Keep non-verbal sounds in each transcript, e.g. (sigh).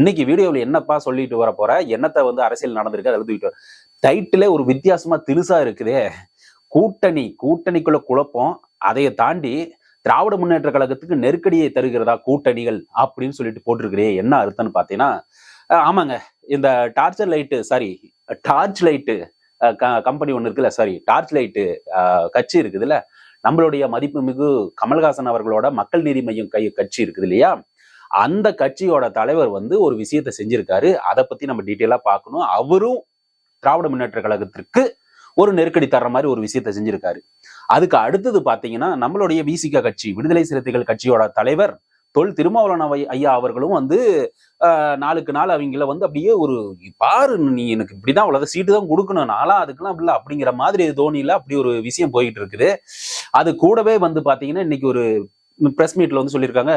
இன்னைக்கு வீடியோவில் என்னப்பா சொல்லிட்டு வர போற? என்னத்தை வந்து அரசியல் நடந்திருக்கு? அதை எழுதிட்டு டைட்டிலே ஒரு வித்தியாசமா திருசா இருக்குதே. கூட்டணி கூட்டணிக்குள்ள குழப்பம். அதைய தாண்டி திராவிட முன்னேற்ற கழகத்துக்கு நெருக்கடியை தருகிறதா கூட்டணிகள் அப்படின்னு சொல்லிட்டு போட்டிருக்கிறே. என்ன அர்த்தம்னு பார்த்தீங்கன்னா ஆமாங்க. இந்த torture light sorry torch light company ஒன்று இருக்குல்ல சாரி டார்ச் லைட்டு கட்சி இருக்குதுல்ல. நம்மளுடைய மதிப்புமிகு கமல்ஹாசன் அவர்களோட மக்கள் நீதி மையம் கை கட்சி இருக்குது இல்லையா? அந்த கட்சியோட தலைவர் வந்து ஒரு விஷயத்தை செஞ்சிருக்காரு. அதை பத்தி நம்ம டீட்டெயிலா பார்க்கணும் அவரும் திராவிட முன்னேற்ற கழகத்திற்கு ஒரு நெருக்கடி தர்ற மாதிரி ஒரு விஷயத்தை செஞ்சிருக்காரு. அதுக்கு அடுத்தது பாத்தீங்கன்னா நம்மளுடைய விசிக கட்சி விடுதலை சிறுத்தைகள் கட்சியோட தலைவர் தொல் திருமாவளவன் ஐயா அவர்களும் வந்து ஆஹ், நாளுக்கு நாள் அவங்கள வந்து அப்படியே ஒரு பாரு நீ எனக்கு இப்படிதான் அவ்வளவு சீட்டு தான் கொடுக்கணும். நாளா அதுக்கெல்லாம் இல்லை. இல்ல அப்படிங்கிற மாதிரி தோனியில அப்படி ஒரு விஷயம் போயிட்டு இருக்குது. அது கூடவே வந்து பாத்தீங்கன்னா இன்னைக்கு ஒரு பிரஸ் மீட்ல வந்து சொல்லியிருக்காங்க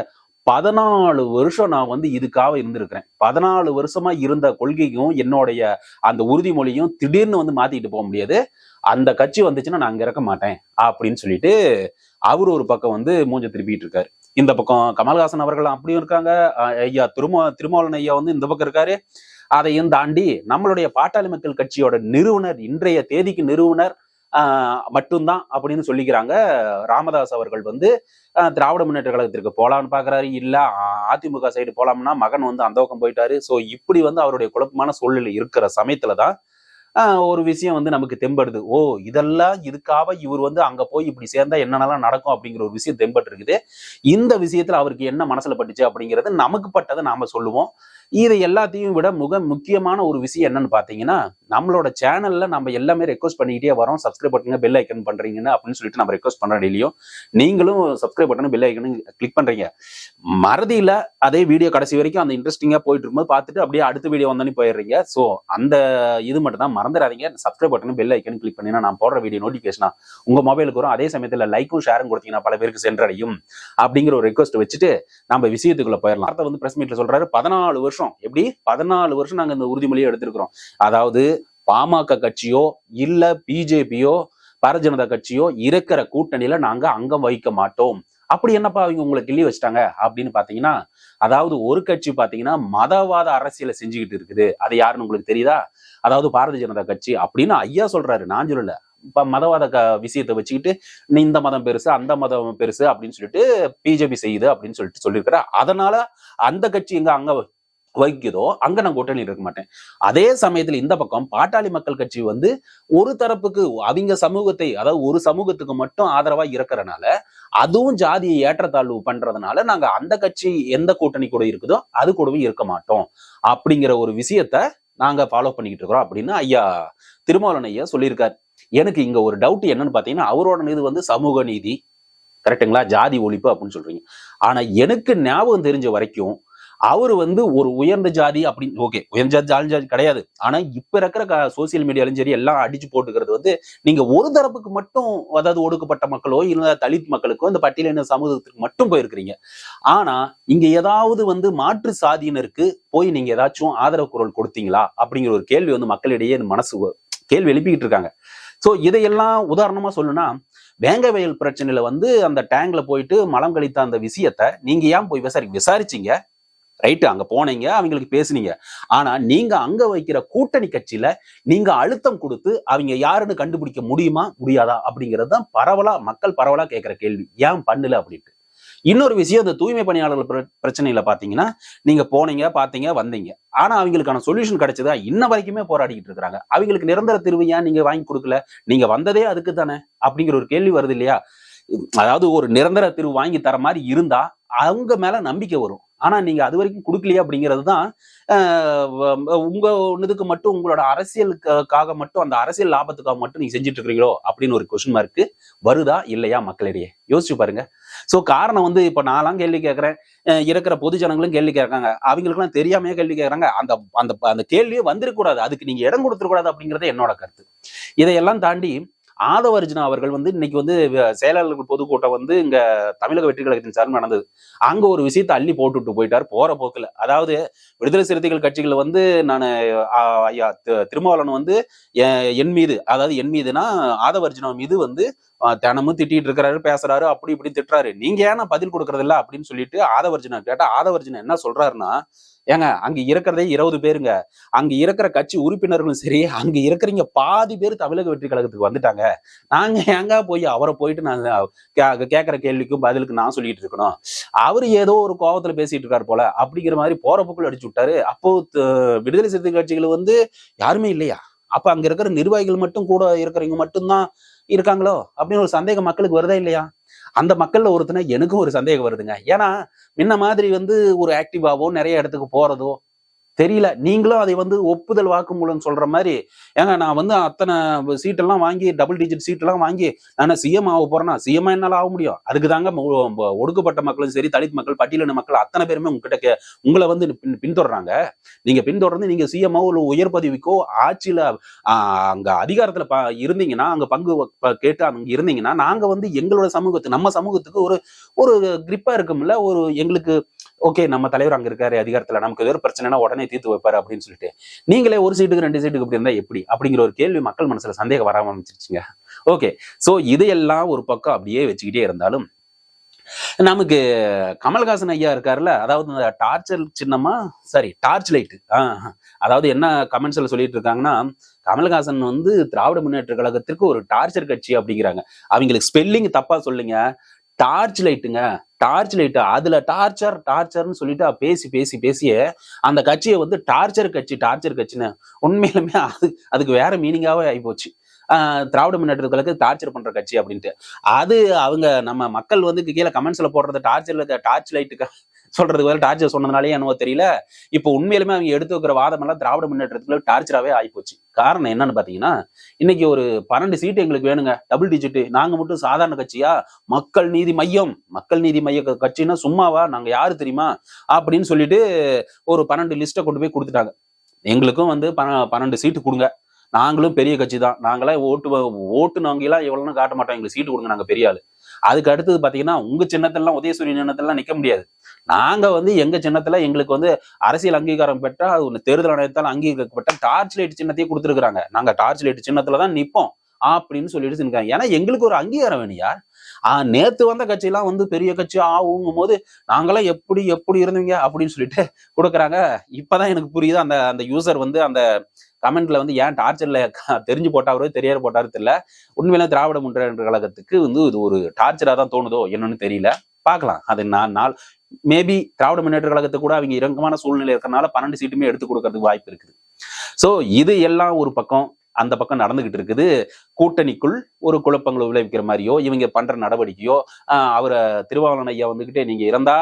பதினாலு வருஷம் நான் வந்து இதுக்காக இருந்திருக்கிறேன். பதினாலு வருஷமா இருந்த கொள்கையும் என்னுடைய அந்த உறுதிமொழியும் திடீர்னு வந்து மாத்திட்டு போக முடியாது. அந்த கட்சி வந்துச்சுன்னா நான் அங்க இருக்க மாட்டேன் அப்படின்னு சொல்லிட்டு அவர் ஒரு பக்கம் வந்து மூஞ்ச திருப்பிட்டு இருக்காரு. இந்த பக்கம் கமல்ஹாசன் அவர்கள் அப்படியும் இருக்காங்க. ஐயா திருமா திருமாவளவன் ஐயா வந்து இந்த பக்கம் இருக்காரு. அதையும் தாண்டி நம்மளுடைய பாட்டாளி மக்கள் கட்சியோட நிறுவனர் இன்றைய தேதிக்கு நிறுவனர் மட்டும்தான் அப்படின்னு சொல்லிக்கிறாங்க. ராமதாஸ் அவர்கள் வந்து திராவிட முன்னேற்ற கழகத்திற்கு போலாம்னு பாக்குறாரு. இல்ல அதிமுக சைடு போலாம்னா மகன் வந்து அந்த பக்கம் போயிட்டாரு. ஸோ இப்படி வந்து அவருடைய குழப்பமான சூழ்நிலை இருக்கிற சமயத்துலதான் ஆஹ் ஒரு விஷயம் வந்து நமக்கு தெம்படுது. ஓ இதெல்லாம் இதுக்காக இவர் வந்து அங்க போய் இப்படி சேர்ந்தா என்னென்னலாம் நடக்கும் அப்படிங்கிற ஒரு விஷயம் தெம்பட்டு இருக்குது இந்த விஷயத்துல அவருக்கு என்ன மனசுல பட்டுச்சு அப்படிங்கிறது நமக்கு பட்டதை நாம சொல்லுவோம். இதை எல்லாத்தையும் விட மிக முக்கியமான ஒரு விஷயம் என்னன்னு பார்த்தீங்கன்னா நம்மளோட சேனல்ல நம்ம எல்லாமே ரெக்வஸ்ட் பண்ணிக்கிட்டே வரோம். சப்ஸ்கிரைப் பண்ணுங்க பெல் ஐக்கன் பண்றீங்கன்னு அப்படின்னு சொல்லிட்டு நம்ம ரெக்வஸ்ட் பண்ற டெய்லியும் நீங்களும் சப்ஸ்கிரைப் பண்ணணும் பெல் ஐக்கனு கிளிக் பண்றீங்க. மறதியில அதே வீடியோ கடைசி வரைக்கும் அந்த இன்ட்ரெஸ்டிங்கா போயிட்டு இருக்கும்போது பார்த்துட்டு அப்படியே அடுத்த வீடியோ வந்தோன்னு போயிடுறீங்க. ஸோ அந்த இது மட்டும் தான். மறந்துடாதீங்க. Subscribe button bell icon click பண்ணினா நான் போடுற வீடியோ நோட்டிஃபிகேஷனா உங்க மொபைலுக்கு வரும். அதே சமயத்தில் லைக்கும் ஷேரும் கொடுத்தீங்கன்னா பல பேருக்கு சென்றடையும். அப்படிங்கிற ஒரு ரெக்வஸ்ட் வச்சுட்டு நம்ம விஷயத்துக்குள்ள போயிடலாம். வார்த்தை வந்து பிரஸ் மீட்ல சொல்றாரு. பதினாலு வருஷம் எப்படி? பதினாலு வருஷம் நாங்க இந்த உறுதிமொழியை எடுத்திருக்கிறோம். அதாவது பாமக கட்சியோ இல்ல பிஜேபியோ பாரதிய ஜனதா கட்சியோ இருக்கிற கூட்டணியில நாங்க அங்கம் வகிக்க மாட்டோம். அப்படி என்னப்பா அவங்க உங்களை கிள்ளி வச்சிட்டாங்க? அப்படின்னு பாத்தீங்கன்னா அதாவது ஒரு கட்சி பாத்தீங்கன்னா மதவாத அரசியலை செஞ்சுக்கிட்டு இருக்குது. அது யாருன்னு உங்களுக்கு தெரியுதா? அதாவது பாரதிய ஜனதா கட்சி. அப்படின்னு ஐயா சொல்றாரு. நான் சொல்லல. இப்ப மதவாத க விஷயத்தை வச்சுக்கிட்டு நீ இந்த மதம் பெருசு அந்த மதம் பெருசு அப்படின்னு சொல்லிட்டு பிஜேபி செய்யுது அப்படின்னு சொல்லிட்டு சொல்லியிருக்கிற அதனால அந்த கட்சி எங்க அங்க வகிக்குதோ அங்க நான் கூட்டணி இருக்க மாட்டேன். அதே சமயத்துல இந்த பக்கம் பாட்டாளி மக்கள் கட்சி வந்து ஒரு தரப்புக்கு அவங்க சமூகத்தை அதாவது ஒரு சமூகத்துக்கு மட்டும் ஆதரவா இருக்கிறனால அதுவும் ஜாதியை ஏற்றத்தாழ்வு பண்றதுனால நாங்க அந்த கட்சி எந்த கூட்டணி கூட இருக்குதோ அது கூடவே இருக்க மாட்டோம். அப்படிங்கிற ஒரு விஷயத்த நாங்க ஃபாலோ பண்ணிக்கிட்டு இருக்கிறோம் அப்படின்னு ஐயா திருமாவளவன் ஐயா சொல்லியிருக்காரு. எனக்கு இங்க ஒரு டவுட் என்னன்னு பாத்தீங்கன்னா அவரோட இது வந்து சமூக நீதி கரெக்ட்டுங்களா ஜாதி ஒழிப்பு அப்படின்னு சொல்றீங்க. ஆனா எனக்கு ஞாபகம் தெரிஞ்ச வரைக்கும் அவர் வந்து ஒரு உயர்ந்த ஜாதி அப்படின்னு ஓகே உயர்ந்த ஜாதி ஜாதி ஜாதி கிடையாது. ஆனா இப்ப இருக்கிற சோசியல் மீடியாலும் சரி எல்லாம் அடிச்சு போட்டுக்கிறது வந்து நீங்க ஒரு தரப்புக்கு மட்டும் அதாவது ஒடுக்கப்பட்ட மக்களோ இல்ல தலித் மக்களுக்கோ இந்த பட்டியலின சமூகத்துக்கு மட்டும் போயிருக்கிறீங்க. ஆனா இங்க ஏதாவது வந்து மாற்று சாதியினருக்கு போய் நீங்க ஏதாச்சும் ஆதரவு குரல் கொடுத்தீங்களா? அப்படிங்கிற ஒரு கேள்வி வந்து மக்களிடையே இந்த மனசு கேள்வி எழுப்பிக்கிட்டு இருக்காங்க. ஸோ இதையெல்லாம் உதாரணமா சொல்லணும்னா வேங்க வயல் பிரச்சனையில வந்து அந்த டேங்க்ல போயிட்டு மலம் கழித்த அந்த விஷயத்த நீங்க ஏன் போய் விசாரி விசாரிச்சீங்க? ரைட்டு அங்க போனீங்க அவங்களுக்கு பேசுனீங்க. ஆனா நீங்க அங்க வைக்கிற கூட்டணி கட்சியில நீங்க அழுத்தம் கொடுத்து அவங்க யாருன்னு கண்டுபிடிக்க முடியுமா? முடியாதா? அப்படிங்கிறது தான் பரவலா மக்கள் பரவலா கேட்கிற கேள்வி. ஏன் பண்ணல அப்படின்ட்டு. இன்னொரு விஷயம் இந்த தூய்மை பணியாளர்கள் பிர- பிரச்சனையில பாத்தீங்கன்னா நீங்க போனீங்க பாத்தீங்க வந்தீங்க. ஆனா அவங்களுக்கான சொல்யூஷன் கிடைச்சதா? இன்ன வரைக்குமே போராடிக்கிட்டு இருக்காங்க அவங்களுக்கு நிரந்தர தீர்வு ஏன் நீங்க வாங்கி கொடுக்கல? நீங்க வந்ததே அதுக்கு தானே? அப்படிங்கிற ஒரு கேள்வி வருது இல்லையா? அதாவது ஒரு நிரந்தர தீர்வு வாங்கி தர மாதிரி இருந்தா அவங்க மேல நம்பிக்கை வரும். ஆனா நீங்க அது வரைக்கும் கொடுக்கலையே அப்படிங்கிறது தான் உங்க இதுக்கு மட்டும் உங்களோட அரசியலுக்காக மட்டும் அந்த அரசியல் லாபத்துக்காக மட்டும் நீங்க செஞ்சுட்டு இருக்கிறீங்களோ அப்படின்னு ஒரு கொஸ்டின் மார்க்கு வருதா இல்லையா மக்களிடையே? யோசிச்சு பாருங்க. சோ காரணம் வந்து இப்ப நான்லாம் கேள்வி கேட்குறேன். இருக்கிற பொது ஜனங்களும் கேள்வி கேட்கறாங்க. அவங்களுக்குலாம் தெரியாமையே கேள்வி கேட்கறாங்க. அந்த அந்த அந்த கேள்வியே வந்துடக்கூடாது அதுக்கு நீங்க இடம் கொடுத்துடக்கூடாது அப்படிங்கறது என்னோட கருத்து. இதையெல்லாம் தாண்டி ஆதவர்ஜுனா அவர்கள் வந்து இன்னைக்கு வந்து செயலாளர்கள் பொதுக்கூட்டம் வந்து இங்க தமிழக வெற்றி கழகத்தின் சார்பில் நடந்தது. அங்க ஒரு விஷயத்தை அள்ளி போட்டுட்டு போயிட்டார் போற போக்குல. அதாவது விடுதலை சிறுத்தைகள் கட்சிகள் வந்து நான் ஐயா திருமாவளவன் வந்து என் மீது அதாவது என் மீதுனா ஆதவர்ஜுனா மீது வந்து தினமும் திட்டிட்டு இருக்கிறாரு பேசுறாரு அப்படி இப்படி திட்டுறாரு. நீங்க ஏன்னா பதில் கொடுக்கறதில்ல அப்படின்னு சொல்லிட்டு ஆதவர்ஜுனா கேட்டா ஆதவர்ஜுனா என்ன சொல்றாருன்னா ஏங்க அங்க இருக்கிறதே இருபது பேருங்க. அங்க இருக்கிற கட்சி உறுப்பினர்களும் சரி அங்க இருக்கிறீங்க பாதி பேர் தமிழக வெற்றி கழகத்துக்கு வந்துட்டாங்க. நாங்க ஏங்க போய் அவரை போயிட்டு நான் கே- கேட்கிற கேள்விக்கும் பதிலுக்கு நான் சொல்லிட்டு இருக்கணும். அவர் ஏதோ ஒரு கோபத்துல பேசிட்டு இருக்காரு போல அப்படிங்கிற மாதிரி போற போக்குள்ள அடிச்சு விட்டாரு. அப்போ விடுதலை சிறுத்தை கட்சிகள் வந்து யாருமே இல்லையா? அப்ப அங்க இருக்கிற நிர்வாகிகள் மட்டும் கூட இருக்கிறவங்க மட்டும்தான் இருக்காங்களோ? அப்படின்னு ஒரு சந்தேகம் மக்களுக்கு வருதா இல்லையா? அந்த மக்கள்ல ஒருத்தனை எனக்கும் ஒரு சந்தேகம் வருதுங்க. ஏன்னா முன்ன மாதிரி வந்து ஒரு ஆக்டிவாவோ நிறைய இடத்துக்கு போறதோ தெரியல. நீங்களும் அதை வந்து ஒப்புதல் வாக்குமூலம் சொல்ற மாதிரி ஏங்க நான் வந்து அத்தனை சீட்டெல்லாம் வாங்கி டபுள் டிஜிட் சீட்டெல்லாம் வாங்கி நான் சிஎம் ஆக போறேன்னா சிஎம் என்னால் ஆக முடியும்? அதுக்கு தாங்க ஒடுக்கப்பட்ட மக்களும் சரி தலித் மக்கள் பட்டியலின மக்கள் அத்தனை பேருமே உங்ககிட்ட கே- உங்களை வந்து பின்- பின்தொடர்றாங்க. நீங்க பின்தொடர்ந்து நீங்க சிஎம்ஓ ஒரு உயர் பதவிக்கோ ஆட்சியில அங்க அதிகாரத்துல ப- இருந்தீங்கன்னா அங்க பங்கு கேட்டு அங்க இருந்தீங்கன்னா நாங்க வந்து எங்களோட சமூகத்துக்கு நம்ம சமூகத்துக்கு ஒரு ஒரு கிரிப்பா இருக்கும்ல ஒரு எங்களுக்கு ஓகே நம்ம தலைவர் அங்க இருக்காரு அதிகாரத்துல நமக்கு ஏதோ ஒரு பிரச்சனைனா உடனே தீர்த்து வைப்பாரு அப்படின்னு சொல்லிட்டு. நீங்களே ஒரு சீட்டுக்கு ரெண்டு சீட்டுக்கு இப்படி இருந்தா எப்படி? அப்படிங்கிற ஒரு கேள்வி மக்கள் மனசுல சந்தேகம் வர ஆரம்பிச்சிருச்சுங்க ஓகே. சோ இதையெல்லாம் ஒரு பக்கம் அப்படியே வச்சுக்கிட்டே இருந்தாலும் நமக்கு கமல்ஹாசன் ஐயா இருக்காருல்ல அதாவது இந்த டார்ச்சர் சின்னமா சாரி டார்ச் லைட் அதாவது என்ன கமெண்ட்ஸ்ல சொல்லிட்டு இருக்காங்கன்னா கமல்ஹாசன் வந்து திராவிட முன்னேற்ற கழகத்திற்கு ஒரு டார்ச்சர் கட்சி அப்படிங்கிறாங்க. அவங்களுக்கு ஸ்பெல்லிங் தப்பா சொல்லுங்க. டார்ச் லைட்டுங்க. டார்ச் லைட்டா அதுல டார்ச்சர் டார்ச்சர்னு சொல்லிட்டு பேசி பேசி பேசியே அந்த கட்சியை வந்து டார்ச்சர் கட்சி டார்ச்சர் கட்சின்னு உண்மையிலுமே அது அதுக்கு வேற மீனிங்காவே ஆகிப்போச்சு திராவிட திராவிட முன்னேற்றத்துக்கு டார்ச்சர் பண்ற கட்சி அப்படின்ட்டு. அது அவங்க நம்ம மக்கள் வந்து கீழே கமெண்ட்ஸ்ல போடுறது டார்ச்சர் டார்ச் லைட்டுக்கு சொல்றதுக்கு வேற டார்ச்சர் சொன்னதுனாலே என்னவோ தெரியல. இப்போ உண்மையிலுமே அவங்க எடுத்து வைக்கிற வாதம் எல்லாம் திராவிட முன்னேற்றத்துல டார்ச்சராகவே ஆகிப்போச்சு காரணம் என்னன்னு பாத்தீங்கன்னா இன்னைக்கு ஒரு பன்னெண்டு சீட்டு எங்களுக்கு வேணுங்க. டபுள் டிஜிட் நாங்க மட்டும் சாதாரண கட்சியா? மக்கள் நீதி மையம். மக்கள் நீதி மைய கட்சின்னா சும்மாவா? நாங்க யாரு தெரியுமா? அப்படின்னு சொல்லிட்டு ஒரு பன்னெண்டு லிஸ்ட்டை கொண்டு போய் கொடுத்துட்டாங்க. எங்களுக்கும் வந்து பன்னெண்டு சீட்டு கொடுங்க. நாங்களும் பெரிய கட்சி தான். நாங்களாம் ஓட்டு ஓட்டுனவங்க ஓட்டு நாங்க எல்லாம் எவ்வளவுன்னு காட்ட மாட்டோம். எங்களுக்கு சீட்டு கொடுங்க. நாங்க பெரிய ஆளு. அதுக்கு அடுத்தது பார்த்தீங்கன்னா உங்க சின்னத்திலாம் உதயசூரிய சின்னத்திலாம் நிற்க முடியாது. நாங்க வந்து எங்க சின்னத்துல எங்களுக்கு வந்து அரசியல் அங்கீகாரம் பெற்றால் அது ஒன்று தேர்தல் ஆணையத்தால் அங்கீகரிக்கப்பட்ட டார்ச் லைட் சின்னத்தையே கொடுத்துருக்காங்க நாங்க டார்ச் லைட் சின்னத்துல தான் நிற்போம் அப்படின்னு சொல்லிட்டு இருக்காங்க ஏன்னா எங்களுக்கு ஒரு அங்கீகாரம் வேணியா ஆஹ் நேத்து வந்த கட்சியெல்லாம் வந்து பெரிய கட்சி ஆகுங்கும் போது நாங்களாம் எப்படி எப்படி இருந்தீங்க? அப்படின்னு சொல்லிட்டு கொடுக்குறாங்க. இப்பதான் எனக்கு புரியுது அந்த அந்த யூசர் வந்து அந்த கமெண்ட்ல வந்து ஏன் டார்ச்சர்ல (laughs) தெரிஞ்சு போட்டாரோ தெரியாத போட்டாரோ தெரியல. உண்மையில திராவிட முன்னேற்ற கழகத்துக்கு வந்து இது ஒரு டார்ச்சரா தான் தோணுதோ என்னன்னு தெரியல. பார்க்கலாம். அது நான் நாள் மேபி திராவிட முன்னேற்ற கழகத்துக்கு கூட அவங்க இறங்கமான சூழ்நிலை இருக்கிறனால பன்னெண்டு சீட்டுமே எடுத்து கொடுக்கறதுக்கு வாய்ப்பு இருக்குது. சோ இது எல்லாம் ஒரு பக்கம் அந்த பக்கம் நடந்துகிட்டு இருக்குது. கூட்டணிக்குள் ஒரு குழப்பங்களை விளைவிக்கிற மாதிரியோ இவங்க பண்ற நடவடிக்கையோ அவரை திருவாவளன் ஐயா வந்துகிட்டே நீங்க இறந்தா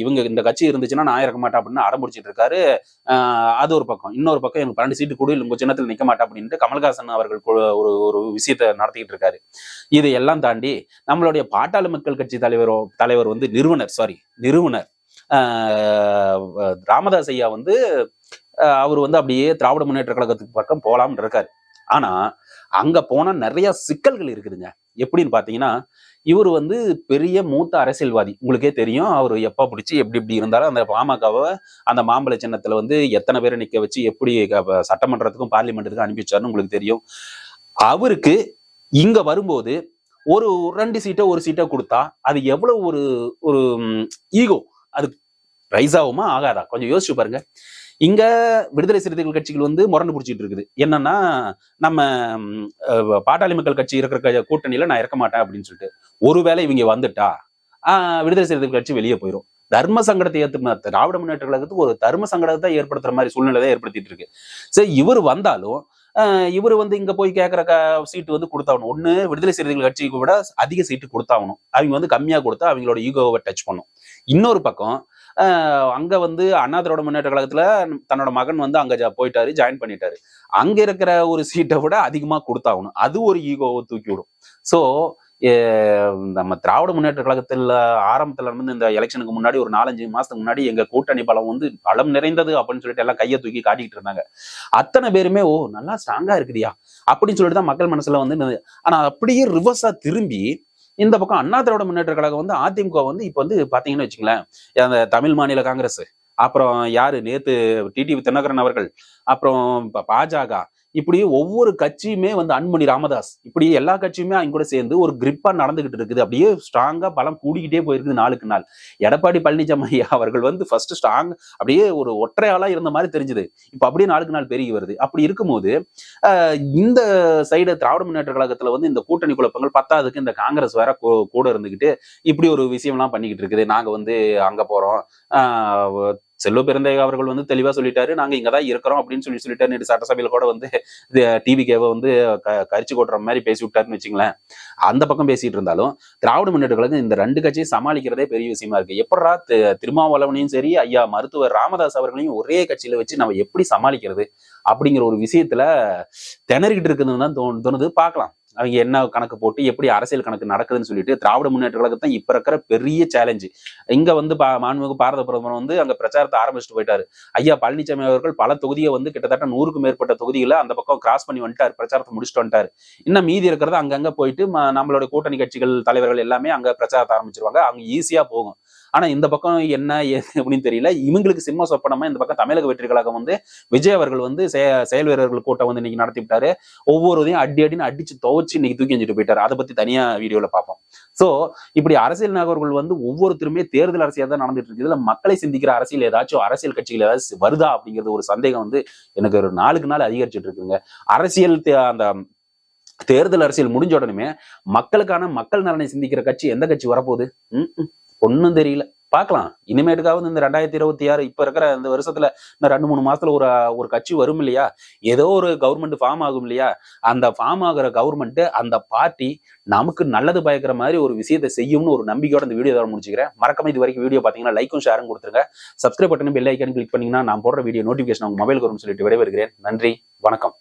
இவங்க இந்த கட்சி இருந்துச்சுன்னா நான் இறக்க மாட்டேன் அப்படின்னு அடம்பிடிச்சிட்டு இருக்காரு. அது ஒரு பக்கம். இன்னொரு பக்கம் எனக்கு பன்னெண்டு சீட்டு கூட உங்க சின்னத்தில் நிக்க மாட்டேன் அப்படின்ட்டு கமல்ஹாசன் அவர்கள் ஒரு ஒரு விஷயத்தை நடத்திக்கிட்டு இருக்காரு. இதை எல்லாம் தாண்டி நம்மளுடைய பாட்டாளி மக்கள் கட்சி தலைவரோ தலைவர் வந்து நிறுவனர் சாரி நிறுவனர். ஆஹ் ராமதாஸ் ஐயா வந்து அவர் வந்து அப்படியே திராவிட முன்னேற்ற கழகத்துக்கு பக்கம் போலாம்னு இருக்காரு. ஆனா அங்க போனா நிறைய சிக்கல்கள் இருக்குதுங்க. எப்படின்னு பாத்தீங்கன்னா இவர் வந்து பெரிய மூத்த அரசியல்வாதி. உங்களுக்கே தெரியும் அவர் எப்போ பிடிச்சி எப்படி இப்படி இருந்தாலும் அந்த பாமகவை அந்த மாம்பழ சின்னத்தில் வந்து எத்தனை பேரை நிற்க வச்சு எப்படி சட்டமன்றத்துக்கும் பார்லிமெண்ட்டுக்கும் அனுப்பி வச்சாருன்னு உங்களுக்கு தெரியும். அவருக்கு இங்கே வரும்போது ஒரு ரெண்டு சீட்டை ஒரு சீட்டை கொடுத்தா அது எவ்வளவு ஒரு ஒரு ஈகோ. அது ரைஸ் ஆகுமா ஆகாதா? கொஞ்சம் யோசிச்சு பாருங்க. இங்க விடுதலை சிறுத்தைகள் கட்சிகள் வந்து முரண்டு பிடிச்சிட்டு இருக்குது. என்னன்னா நம்ம பாட்டாளி மக்கள் கட்சி இருக்கிற க- கூட்டணியில நான் இறக்க மாட்டேன் அப்படின்னு சொல்லிட்டு ஒருவேளை இவங்க வந்துட்டா விடுதலை சிறுத்தைகள் கட்சி வெளியே போயிடும் தர்ம சங்கடத்தை ஏற்று திராவிட முன்னேற்ற கழகத்துக்கு ஒரு தர்ம சங்கடத்தை ஏற்படுத்துற மாதிரி சூழ்நிலை தான் ஏற்படுத்திட்டு இருக்கு. சரி இவர் வந்தாலும் இவர் வந்து இங்க போய் கேட்கற க சீட்டு வந்து கொடுத்தாகணும். ஒண்ணு விடுதலை சிறுத்தைகள் கட்சிக்கு விட அதிக சீட்டு கொடுத்தாகணும். அவங்க வந்து கம்மியா கொடுத்தா அவங்களோட ஈகோவை டச் பண்ணும். இன்னொரு பக்கம் அங்கே வந்து அண்ணா திராவிட முன்னேற்ற கழகத்தில் தன்னோட மகன் வந்து அங்கே ஜா- போயிட்டாரு ஜாயின் பண்ணிட்டாரு. அங்கே இருக்கிற ஒரு சீட்டை விட அதிகமாக கொடுத்தாகணும். அது ஒரு ஈகோவை தூக்கி விடும். ஸோ நம்ம திராவிட முன்னேற்ற கழகத்தில் ஆரம்பத்தில் இருந்து இந்த எலெக்ஷனுக்கு முன்னாடி ஒரு நாலஞ்சு மாசத்துக்கு முன்னாடி எங்க கூட்டணி பலம் வந்து பலம் நிறைந்தது அப்படின்னு சொல்லிட்டு எல்லாம் கையை தூக்கி காட்டிக்கிட்டு இருந்தாங்க. அத்தனை பேருமே ஓ நல்லா ஸ்ட்ராங்கா இருக்குதியா அப்படின்னு சொல்லிட்டு தான் மக்கள் மனசுல வந்து ஆனால் ஆனா அப்படியே ரிவர்ஸா திரும்பி இந்த பக்கம் அண்ணா திராவிட முன்னேற்ற கழகம் வந்து அதிமுக வந்து இப்போ வந்து பார்த்தீங்கன்னு வச்சுங்களேன் அந்த தமிழ் மாநில காங்கிரஸ் அப்புறம் யாரு நேத்து டிடிவி தினகரன் அவர்கள் அப்புறம் பாஜக இப்படி ஒவ்வொரு கட்சியுமே வந்து அன்புமணி ராமதாஸ் இப்படி எல்லா கட்சியுமே அவங்க கூட சேர்ந்து ஒரு கிரிப்பா நடந்துகிட்டு இருக்குது. அப்படியே ஸ்ட்ராங்கா பலம் கூடிக்கிட்டே போயிருக்குது நாளுக்கு நாள். எடப்பாடி பழனிசாமி ஐயா (laughs) அவர்கள் வந்து ஃபர்ஸ்ட் ஸ்ட்ராங் அப்படியே ஒரு ஒற்றையாளா இருந்த மாதிரி தெரிஞ்சுது. இப்போ அப்படியே நாளுக்கு நாள் பெருகி வருது. அப்படி இருக்கும்போது இந்த சைடு திராவிட முன்னேற்ற கழகத்துல வந்து இந்த கூட்டணி குழப்பங்கள் பத்தாவதுக்கு இந்த காங்கிரஸ் வேற கூட இருந்துகிட்டு இப்படி ஒரு விஷயம்லாம் பண்ணிக்கிட்டு இருக்குது. நாங்க வந்து அங்க போறோம். செல்வ பெருந்தகை அவர்கள் வந்து தெளிவா சொல்லிட்டாரு. நாங்க இங்க தான் இருக்கிறோம் அப்படின்னு சொல்லி சொல்லிட்டாரு. நேற்று சட்டசபையில கூட வந்து டிவி கேவை வந்து கரிச்சு கொட்டுற மாதிரி பேசி விட்டாருன்னு வச்சுங்களேன். அந்த பக்கம் பேசிட்டு இருந்தாலும் திராவிட முன்னேற்ற கழகம் இந்த ரெண்டு கட்சியும் சமாளிக்கிறதே பெரிய விஷயமா இருக்கு. எப்படா திருமாவளவனையும் சரி ஐயா மருத்துவர் ராமதாஸ் அவர்களையும் ஒரே கட்சியில வச்சு நம்ம எப்படி சமாளிக்கிறது அப்படிங்கிற ஒரு விஷயத்துல திணறிக்கிட்டு இருக்குதுன்னு தான் தோணு தோணுது. பார்க்கலாம். அவங்க என்ன கணக்கு போட்டு எப்படி அரசியல் கணக்கு நடக்குதுன்னு சொல்லிட்டு திராவிட முன்னேற்ற கழகத்தான் இப்ப இருக்கிற பெரிய சேலஞ்சு இங்க வந்து பா- மாண்புமிகு பாரத பிரதமர் வந்து அங்க பிரச்சாரத்தை ஆரம்பிச்சுட்டு போயிட்டாரு. ஐயா பழனிசாமி அவர்கள் பல தொகுதியை வந்து கிட்டத்தட்ட நூறுக்கும் மேற்பட்ட தொகுதிகளை அந்த பக்கம் கிராஸ் பண்ணி வந்துட்டாரு பிரச்சாரத்தை முடிச்சுட்டு வந்துட்டாரு. இன்னும் மீதி இருக்கிறது அங்கங்க போயிட்டு நம்மளோட கூட்டணி கட்சிகள் தலைவர்கள் எல்லாமே அங்க பிரச்சாரத்தை ஆரம்பிச்சிருவாங்க. அங்க ஈஸியா போகும். ஆனா இந்த பக்கம் என்ன ஏது அப்படின்னு தெரியல. இவங்களுக்கு சிம்ம சொப்பனமா இந்த பக்கம் தமிழக வெற்றி கழகம் வந்து விஜய் அவர்கள் வந்து செயல் வீரர்கள் கூட்டம் வந்து இன்னைக்கு நடத்தி விட்டாரு. ஒவ்வொரு இதையும் அடி அடின்னு அடிச்சு துவச்சு இன்னைக்கு தூக்கி எஞ்சிட்டு போயிட்டாரு. அதை பத்தி தனியா வீடியோல பார்ப்போம். சோ இப்படி அரசியல் நகர்கள் வந்து ஒவ்வொருத்தருமே தேர்தல் அரசியல் தான் நடந்துட்டு இருக்கு. இதுல மக்களை சிந்திக்கிற அரசியல் ஏதாச்சும் அரசியல் கட்சிகள் ஏதாச்சும் வருதா அப்படிங்கிறது ஒரு சந்தேகம் வந்து எனக்கு ஒரு நாளுக்கு நாள் அதிகரிச்சுட்டு இருக்குங்க. அரசியல் தே- அந்த தேர்தல் அரசியல் முடிஞ்ச உடனே மக்களுக்கான மக்கள் நலனை சிந்திக்கிற கட்சி எந்த கட்சி வரப்போகுது? ஒன்றும் தெரியல. பார்க்கலாம். இனிமேட்டுக்காவது இந்த ரெண்டாயிரத்தி இருபத்தி ஆறு இப்போ இருக்கிற இந்த வருஷத்துல இந்த ரெண்டு மூணு மாசத்துல ஒரு ஒரு கட்சி வரும் இல்லையா? ஏதோ ஒரு கவர்மெண்ட் ஃபார்ம் ஆகும் இல்லையா? அந்த ஃபார்ம் ஆகிற கவர்மெண்ட் அந்த பார்ட்டி நமக்கு நல்லது பயக்கிற மாதிரி ஒரு விஷயத்தை செய்யும்னு ஒரு நம்பிக்கையோட இந்த வீடியோ முடிச்சுக்கிறேன். மறக்காம இது வரைக்கும் வீடியோ பார்த்தீங்கன்னா லைக்கும் ஷேரும் கொடுத்துருங்க. Subscribe button bell icon click பண்ணீங்கன்னா நான் போடுற வீடியோ நோட்டிஃபிகேஷன் உங்க மொபைல் வரும்னு சொல்லிட்டு விடைபெறுகிறேன். நன்றி. வணக்கம்.